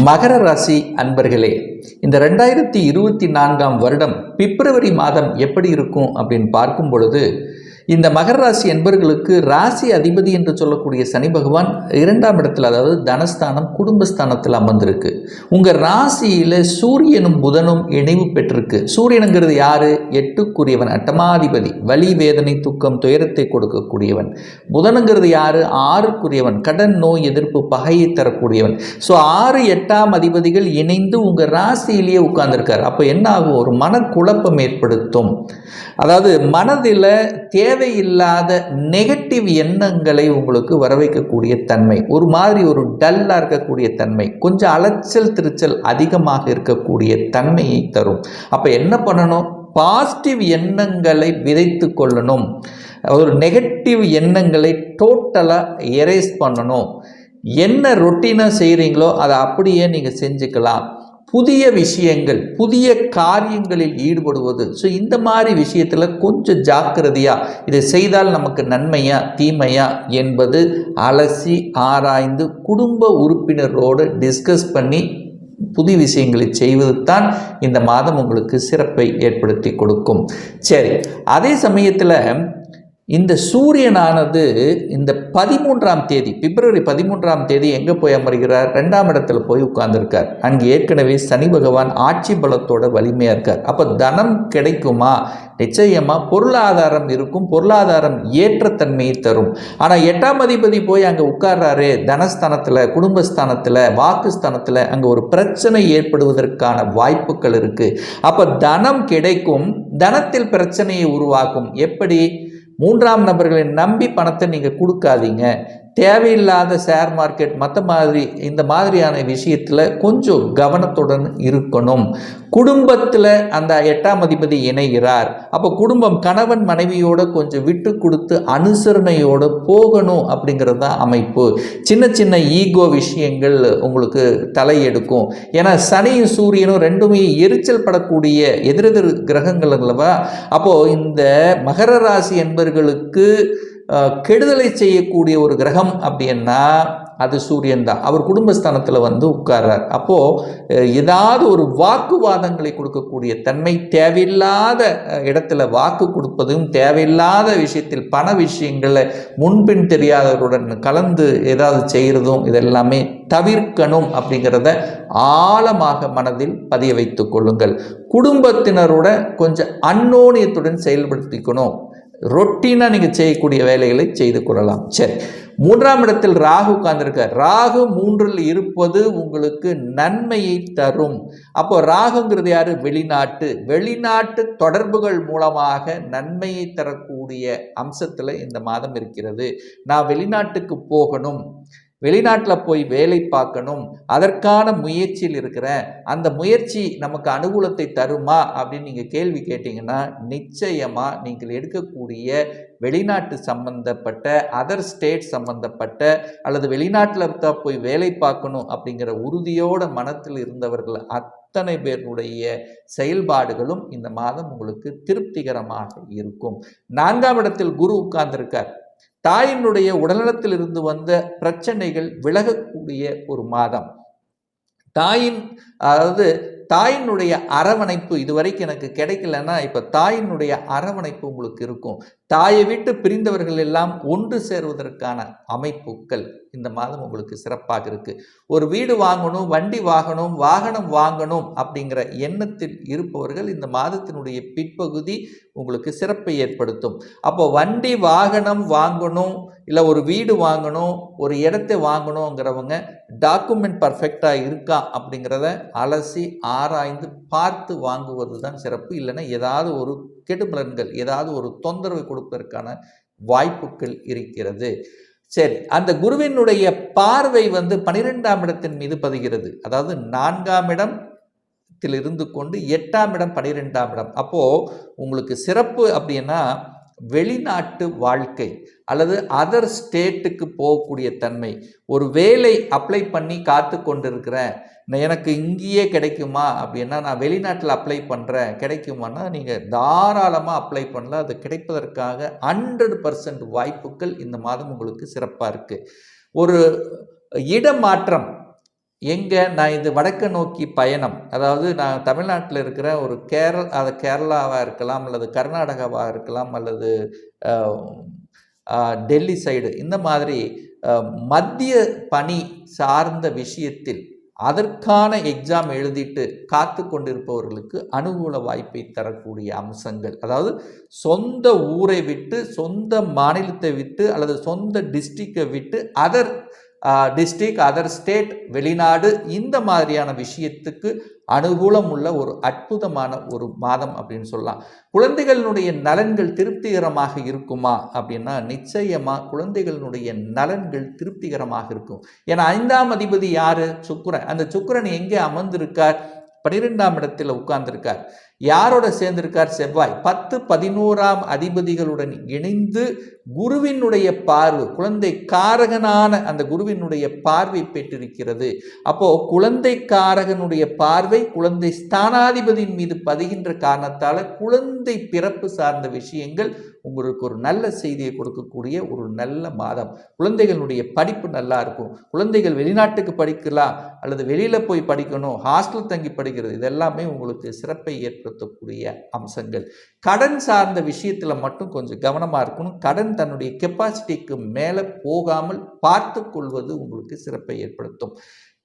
மகர ராசி அன்பர்களே இந்த ரெண்டாயிரத்தி இருபத்தி நான்காம் வருடம் பிப்ரவரி மாதம் எப்படி இருக்கும் அப்படின்னு பார்க்கும் பொழுது இந்த மகர ராசி என்பர்களுக்கு ராசி அதிபதி என்று சொல்லக்கூடிய சனி பகவான் இரண்டாம் இடத்தில் அதாவது தனஸ்தானம் குடும்பஸ்தானத்தில் அமர்ந்திருக்கு. உங்கள் ராசியில் சூரியனும் புதனும் இணைவு பெற்றிருக்கு. சூரியனுங்கிறது யாரு? எட்டுக்குரியவன் அட்டமாதிபதி. வலி வேதனை துக்கம் துயரத்தை கொடுக்கக்கூடியவன். புதனுங்கிறது யாரு? ஆறுக்குரியவன். கடன் நோய் எதிர்ப்பு பகையை தரக்கூடியவன். ஸோ ஆறு எட்டாம் அதிபதிகள் இணைந்து உங்கள் ராசியிலேயே உட்கார்ந்துருக்கார். அப்போ என்ன ஆகும்? ஒரு மனக்குழப்பம் ஏற்படுத்தும். அதாவது மனதில் தே தேவையில்லாத நெகட்டிவ் எண்ணங்களை உங்களுக்கு வர வைக்கக்கூடிய தன்மை ஒரு மாதிரி ஒரு டல்லாக இருக்கக்கூடிய தன்மை கொஞ்சம் அலைச்சல் திருச்சல் அதிகமாக இருக்கக்கூடிய தன்மையை தரும். அப்போ என்ன பண்ணணும்? பாசிட்டிவ் எண்ணங்களை விதைத்து கொள்ளணும். ஒரு நெகட்டிவ் எண்ணங்களை டோட்டலாக எரேஸ் பண்ணணும். என்ன ரொட்டீனாக செய்கிறீங்களோ அதை அப்படியே நீங்கள் செஞ்சுக்கலாம். புதிய விஷயங்கள் புதிய காரியங்களில் ஈடுபடுவது. ஸோ இந்த மாதிரி விஷயத்தில் கொஞ்சம் ஜாக்கிரதையாக இதை செய்தால் நமக்கு நன்மையா தீமையா என்பது அலசி ஆராய்ந்து குடும்ப உறுப்பினரோடு டிஸ்கஸ் பண்ணி புதிய விஷயங்களை செய்வது தான் இந்த மாதம் உங்களுக்கு சிறப்பை ஏற்படுத்தி கொடுக்கும். சரி அதே சமயத்தில் இந்த சூரியனானது இந்த பதிமூன்றாம் தேதி பிப்ரவரி பதிமூன்றாம் தேதி எங்கே போய் அமர்கிறார்? ரெண்டாம் இடத்துல போய் உட்கார்ந்துருக்கார். அங்கே ஏற்கனவே சனி பகவான் ஆட்சி பலத்தோட வலிமையாக இருக்கார். அப்போ தனம் கிடைக்குமா? நிச்சயமாக பொருளாதாரம் இருக்கும். பொருளாதாரம் ஏற்றத்தன்மையை தரும். ஆனால் எட்டாம் அதிபதி போய் அங்கே உட்கார்றாரு தனஸ்தானத்தில் குடும்பஸ்தானத்தில் வாக்குஸ்தானத்தில் அங்கே ஒரு பிரச்சனை ஏற்படுவதற்கான வாய்ப்புகள் இருக்குது அப்போ தனம் கிடைக்கும் தனத்தில் பிரச்சனையை உருவாக்கும். எப்படி? மூன்றாம் நபர்களை நம்பி பணத்தை நீங்கள் கொடுக்காதீங்க. தேவையில்லாத ஷேர் மார்க்கெட் மற்ற மாதிரி இந்த மாதிரியான விஷயத்தில் கொஞ்சம் கவனத்துடன் இருக்கணும். குடும்பத்தில் அந்த எட்டாம் அதிபதி இணைகிறார். அப்போ குடும்பம் கணவன் மனைவியோட கொஞ்சம் விட்டு கொடுத்து அனுசரணையோடு போகணும் அப்படிங்கிறது தான் அமைப்பு. சின்ன சின்ன ஈகோ விஷயங்கள் உங்களுக்கு தலையெடுக்கும். ஏன்னா சனியும் சூரியனும் ரெண்டுமே எரிச்சல் படக்கூடிய எதிரெதிர் கிரகங்கள் அல்லவா? அப்போது இந்த மகர ராசி என்பவர்களுக்கு கெடுதலை செய்யக்கூடிய ஒரு கிரகம் அப்படின்னா அது சூரியன் தான். அவர் குடும்பஸ்தானத்தில் வந்து உட்கார்றார். அப்போது ஏதாவது ஒரு வாக்குவாதங்களை கொடுக்கக்கூடிய தன்மை தேவையில்லாத இடத்துல வாக்கு கொடுப்பதும் தேவையில்லாத விஷயத்தில் பண விஷயங்களை முன்பின் தெரியாதவருடன் கலந்து ஏதாவது செய்கிறதும் இதெல்லாமே தவிர்க்கணும் அப்படிங்கிறத ஆழமாக மனதில் பதிய வைத்து கொள்ளுங்கள். குடும்பத்தினரோட கொஞ்சம் அன்னோனியத்துடன் செயல்படுத்திக்கணும். ரொட்டீனாக நீங்கள் செய்யக்கூடிய வேலைகளை செய்து கொள்ளலாம். சரி மூன்றாம் இடத்தில் ராகு உட்கார்ந்துருக்கார். ராகு மூன்றில் இருப்பது உங்களுக்கு நன்மையை தரும். அப்போ ராகுங்கிறது யாரு? வெளிநாட்டு வெளிநாட்டு தொடர்புகள் மூலமாக நன்மையை தரக்கூடிய அம்சத்தில் இந்த மாதம் இருக்கிறது. நான் வெளிநாட்டுக்கு போகணும். வெளிநாட்டில் போய் வேலை பார்க்கணும் அதற்கான முயற்சியில் இருக்கிறேன். அந்த முயற்சி நமக்கு அனுகூலத்தை தருமா அப்படின்னு நீங்கள் கேள்வி கேட்டிங்கன்னா நிச்சயமாக நீங்கள் எடுக்கக்கூடிய வெளிநாட்டு சம்பந்தப்பட்ட அதர் ஸ்டேட் சம்பந்தப்பட்ட அல்லது வெளிநாட்டில் தான் போய் வேலை பார்க்கணும் அப்படிங்கிற உறுதியோட மனத்தில் இருந்தவர்கள் அத்தனை பேருடைய செயல்பாடுகளும் இந்த மாதம் உங்களுக்கு திருப்திகரமாக இருக்கும். நான்காம் இடத்தில் குரு உட்கார்ந்திருக்கார். தாயினுடைய உடல்நலத்தில் இருந்து வந்த பிரச்சனைகள் விலகக்கூடிய ஒரு மாதம். தாயின் அதாவது தாயினுடைய அரவணைப்பு இதுவரைக்கும் எனக்கு கிடைக்கலன்னா இப்போ தாயினுடைய அரவணைப்பு உங்களுக்கு இருக்கும். தாயை விட்டு பிரிந்தவர்கள் எல்லாம் ஒன்று சேருவதற்கான அமைப்புகள் இந்த மாதம் உங்களுக்கு சிறப்பாக இருக்குது ஒரு வீடு வாங்கணும் வண்டி வாங்கணும் வாகனம் வாங்கணும் அப்படிங்கிற எண்ணத்தில் இருப்பவர்கள் இந்த மாதத்தினுடைய பிற்பகுதி உங்களுக்கு சிறப்பை ஏற்படுத்தும். அப்போ வண்டி வாகனம் வாங்கணும் இல்லை ஒரு வீடு வாங்கணும் ஒரு இடத்தை வாங்கணுங்கிறவங்க டாக்குமெண்ட் பர்ஃபெக்டாக இருக்கா அப்படிங்கிறத அலசி ஆராய்ந்து பார்த்து வாங்குவது தான் சிறப்பு. இல்லைன்னா ஏதாவது ஒரு கெடுபலன்கள் ஏதாவது ஒரு தொந்தரவு கொடுப்பதற்கான வாய்ப்புகள் இருக்கிறது. சரி அந்த குருவினுடைய பார்வை வந்து பனிரெண்டாம் இடத்தின் மீது பதிகிறது. அதாவது நான்காம் இடம் இருந்து கொண்டு எட்டாம் இடம் பனிரெண்டாம் இடம். அப்போது உங்களுக்கு சிறப்பு அப்படின்னா வெளிநாட்டு வாழ்க்கை அல்லது அதர் ஸ்டேட்டுக்கு போகக்கூடிய தன்மை. ஒரு வேலை அப்ளை பண்ணி காத்து கொண்டிருக்கிறேன். எனக்கு இங்கேயே கிடைக்குமா? அப்படின்னா நான் வெளிநாட்டில் அப்ளை பண்ணுறேன் கிடைக்குமானா நீங்கள் தாராளமாக அப்ளை பண்ணலாம். அது கிடைப்பதற்காக ஹண்ட்ரட் பர்சன்ட் வாய்ப்புகள் இந்த மாதம் உங்களுக்கு சிறப்பாக இருக்குது ஒரு இடமாற்றம் எங்கே நான் இது வடக்கு நோக்கி பயணம் அதாவது நான் தமிழ்நாட்டில் இருக்கிற ஒரு கேரள அது கேரளாவாக இருக்கலாம் அல்லது கர்நாடகாவாக இருக்கலாம் அல்லது டெல்லி சைடு இந்த மாதிரி மத்திய பணி சார்ந்த விஷயத்தில் அதற்கான எக்ஸாம் எழுதிட்டு காத்து கொண்டிருப்பவர்களுக்கு அனுகூல வாய்ப்பை தரக்கூடிய அம்சங்கள். அதாவது சொந்த ஊரை விட்டு சொந்த மாநிலத்தை விட்டு அல்லது சொந்த டிஸ்ட்ரிக்டை விட்டு அதர் டிஸ்ட்ரிக் அதர் ஸ்டேட் வெளிநாடு இந்த மாதிரியான விஷயத்துக்கு அனுகூலம் உள்ள ஒரு அற்புதமான ஒரு மாதம் அப்படின்னு சொல்லலாம். குழந்தைகளினுடைய நலன்கள் திருப்திகரமாக இருக்குமா அப்படின்னா நிச்சயமாக குழந்தைகளினுடைய நலன்கள் திருப்திகரமாக இருக்கும். ஏன்னா ஐந்தாம் அதிபதி யாரு? சுக்கிரன். அந்த சுக்கிரன் எங்கே அமர்ந்திருக்கார்? பனிரெண்டாம் இடத்தில் உட்கார்ந்திருக்கார். யாரோட சேர்ந்திருக்கார்? செவ்வாய். பத்து பதினோராம் அதிபதிகளுடன் இணைந்து குருவினுடைய பார்வை குழந்தை காரகனான அந்த குருவினுடைய பார்வை பெற்றிருக்கிறது. அப்போ குழந்தை காரகனுடைய பார்வை குழந்தை ஸ்தானாதிபதியின் மீது பதிகின்ற காரணத்தால குழந்தை பிறப்பு சார்ந்த விஷயங்கள் உங்களுக்கு ஒரு நல்ல செய்தியை கொடுக்கக்கூடிய ஒரு நல்ல மாதம். குழந்தைகளுடைய படிப்பு நல்லா இருக்கும். குழந்தைகள் வெளிநாட்டுக்கு படிக்கலாம் அல்லது வெளியில போய் படிக்கணும் ஹாஸ்டல் தங்கி படிக்கிறது இதெல்லாமே உங்களுக்கு சிறப்பை ஏற்படுத்தக்கூடிய அம்சங்கள். கடன் சார்ந்த விஷயத்தில் மட்டும் கொஞ்சம் கவனமாக இருக்கணும். கடன் தன்னுடைய கெப்பாசிட்டிக்கு மேலே போகாமல் பார்த்து கொள்வது உங்களுக்கு சிறப்பை ஏற்படுத்தும்.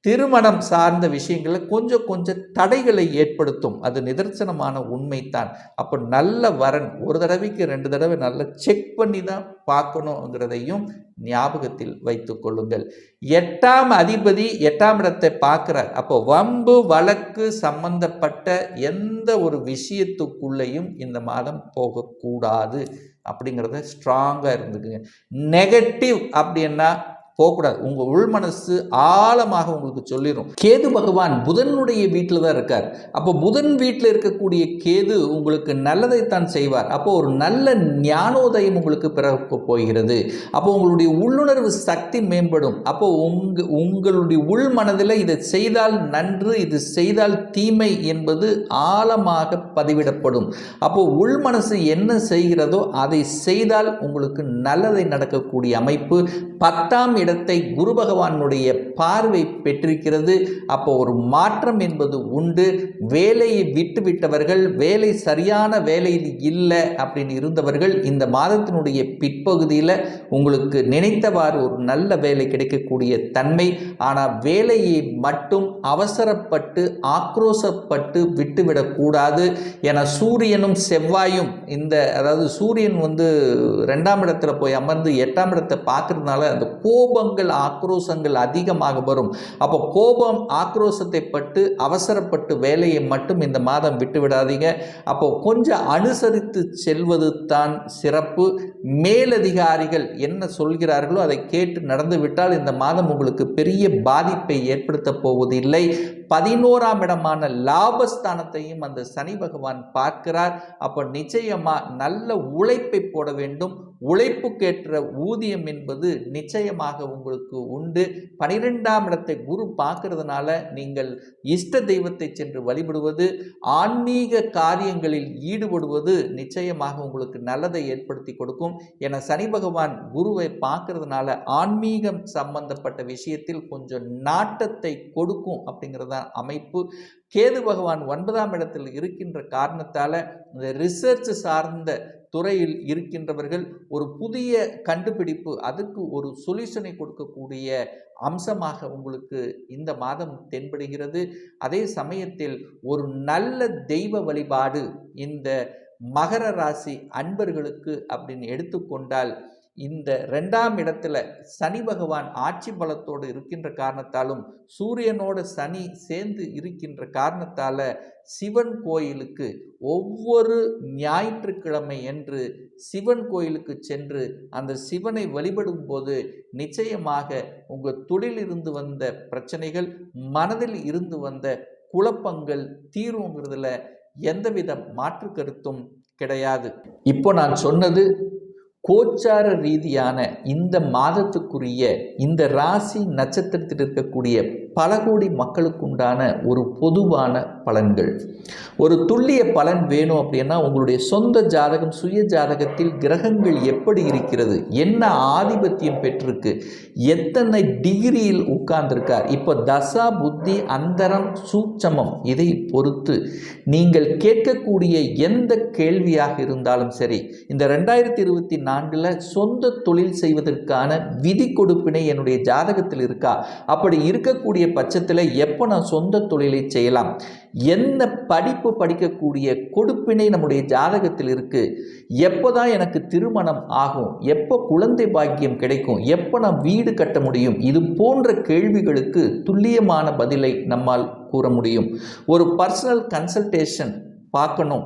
திருமணம் சார்ந்த விஷயங்களில் கொஞ்சம் கொஞ்சம் தடைகளை ஏற்படுத்தும். அது நிதர்சனமான உண்மைத்தான் அப்போ நல்ல வரன் ஒரு தடவைக்கு ரெண்டு தடவை நல்லா செக் பண்ணி தான் பார்க்கணுங்கிறதையும் ஞாபகத்தில் வைத்து கொள்ளுங்கள். எட்டாம் அதிபதி எட்டாம் இடத்தை பார்க்குறார். அப்போ வம்பு வழக்கு சம்பந்தப்பட்ட எந்த ஒரு விஷயத்துக்குள்ளேயும் இந்த மாதம் போகக்கூடாது. அப்படிங்கிறத ஸ்ட்ராங்காக இருந்துக்குங்க. நெகட்டிவ் அப்படின்னா போகக்கூடாது. உங்கள் உள் மனசு ஆழமாக உங்களுக்கு சொல்லிடும் கேது பகவான் புதனுடைய வீட்டில் தான் இருக்கார். அப்போ புதன் வீட்டில் இருக்கக்கூடிய கேது உங்களுக்கு நல்லதைத்தான் செய்வார். அப்போ ஒரு நல்ல ஞானோதயம் உங்களுக்கு பிறக்க போகிறது. அப்போ உங்களுடைய உள்ளுணர்வு சக்தி மேம்படும். அப்போ உங்க உங்களுடைய உள் மனதில் இதை செய்தால் நன்று இது செய்தால் தீமை என்பது ஆழமாக பதிவிடப்படும். அப்போ உள் மனசு என்ன செய்கிறதோ அதை செய்தால் உங்களுக்கு நல்லதை நடக்கக்கூடிய அமைப்பு. பத்தாம் இடத்தை குரு பகவானுடைய பார்வை பெற்றிருக்கிறது. அப்போ ஒரு மாற்றம் என்பது உண்டு. வேலையை விட்டு விட்டவர்கள் வேலை சரியான வேலையில் இல்லை அப்படின்னு இருந்தவர்கள் இந்த மாதத்தினுடைய பிற்பகுதியில் உங்களுக்கு நினைத்தவாறு ஒரு நல்ல வேலை கிடைக்கக்கூடிய தன்மை. ஆனால் வேலையை மட்டும் அவசரப்பட்டு ஆக்ரோசப்பட்டு விட்டுவிடக்கூடாது என சூரியனும் செவ்வாயும் இந்த அதாவது சூரியன் வந்து ரெண்டாம் இடத்துல போய் அமர்ந்து எட்டாம் இடத்தை பார்க்கறதுனால அந்த கோபங்கள் ஆக்ரோசங்கள் அதிகமாக வரும். அப்போ கோபம் ஆக்ரோசத்தை பட்டு அவசரப்பட்டு வேலையை மட்டும் இந்த மாதம் விட்டு விடாதீங்க. அப்போ கொஞ்சம் அனுசரித்து செல்வது தான் சிறப்பு. மேலதிகாரிகள் என்ன சொல்கிறார்களோ அதை கேட்டு நடந்துவிட்டால் இந்த மாதம் உங்களுக்கு பெரிய பாதிப்பை ஏற்படுத்த போவதில்லை. பதினோராம் இடமான லாபஸ்தானத்தையும் அந்த சனி பகவான் பார்க்கிறார். அப்போ நிச்சயமா நல்ல உழைப்பை போட வேண்டும். உழைப்புக்கேற்ற ஊதியம் என்பது நிச்சயமாக உங்களுக்கு உண்டு. பனிரெண்டாம் இடத்தை குரு பார்க்கறதுனால நீங்கள் இஷ்ட தெய்வத்தை சென்று வழிபடுவது ஆன்மீக காரியங்களில் ஈடுபடுவது நிச்சயமாக உங்களுக்கு நல்லதை ஏற்படுத்தி கொடுக்கும். என சனி பகவான் குருவை பார்க்கறதுனால ஆன்மீகம் சம்பந்தப்பட்ட விஷயத்தில் கொஞ்சம் நாட்டத்தை கொடுக்கும் அப்படிங்கிறத அமைப்பு. கேது பகவான் ஒன்பதாம் இடத்தில் இருக்கின்ற காரணத்தால் இந்த ரிசர்ச் சார்ந்த துறையில் இருக்கின்றவர்கள் ஒரு புதிய கண்டுபிடிப்பு அதுக்கு ஒரு சொல்யூஷனை கொடுக்கக்கூடிய அம்சமாக உங்களுக்கு இந்த மாதம் தென்படுகிறது. அதே சமயத்தில் ஒரு நல்ல தெய்வ வழிபாடு இந்த மகர ராசி அன்பர்களுக்கு அப்படின்னு எடுத்துக்கொண்டால் இந்த ரெண்டாம் இடத்துல சனி பகவான் ஆட்சி பலத்தோடு இருக்கின்ற காரணத்தாலும் சூரியனோட சனி சேர்ந்து இருக்கின்ற காரணத்தால சிவன் கோயிலுக்கு ஒவ்வொரு ஞாயிற்றுக்கிழமை என்று சிவன் கோயிலுக்கு சென்று அந்த சிவனை வழிபடும் போது நிச்சயமாக உங்கள் தொழிலிருந்து வந்த பிரச்சனைகள் மனதில் இருந்து வந்த குழப்பங்கள் தீருங்கிறதுல எந்தவித மாற்று கருத்தும் கிடையாது. இப்போ நான் சொன்னது கோச்சார ரீதியான இந்த மாதத்துக்குரிய இந்த ராசி நட்சத்திரத்தில் இருக்கக்கூடிய பல கோடி மக்களுக்குண்டான ஒரு பொதுவான பலன்கள். ஒரு துல்லிய பலன் வேணும் அப்படின்னா உங்களுடைய சொந்த ஜாதகம் சுய ஜாதகத்தில் கிரகங்கள் எப்படி இருக்கிறது? என்ன ஆதிபத்தியம் பெற்றிருக்கு? எத்தனை டிகிரியில் உட்கார்ந்திருக்கார்? இப்போ தசா புத்தி அந்தரம் சூட்சமம் இதை பொறுத்து நீங்கள் கேட்கக்கூடிய எந்த கேள்வியாக இருந்தாலும் சரி இந்த ரெண்டாயிரத்தி இருபத்தி நான்கில் சொந்த தொழில் செய்வதற்கான விதி கொடுப்பினை என்னுடைய ஜாதகத்தில் இருக்கா? அப்படி இருக்கக்கூடிய பட்சத்தில் எப்போ நான் சொந்த தொழிலை செய்யலாம்? என்ன படிப்பு படிக்கக்கூடிய கொடுப்பினை நம்முடைய ஜாதகத்தில் இருக்குது எப்போ தான் எனக்கு திருமணம் ஆகும்? எப்போ குழந்தை பாக்கியம் கிடைக்கும்? எப்போ நான் வீடு கட்ட முடியும்? இது போன்ற கேள்விகளுக்கு துல்லியமான பதிலை நம்மால் கூற முடியும். ஒரு பர்சனல் கன்சல்டேஷன் பார்க்கணும்.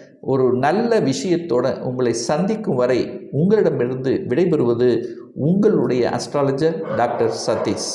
ஒரு நல்ல விஷயத்தோட உங்களை சந்திக்கும் வரை உங்களிடமிருந்து விடைபெறுவது உங்களுடைய அஸ்ட்ராலஜர் டாக்டர் சதீஷ்.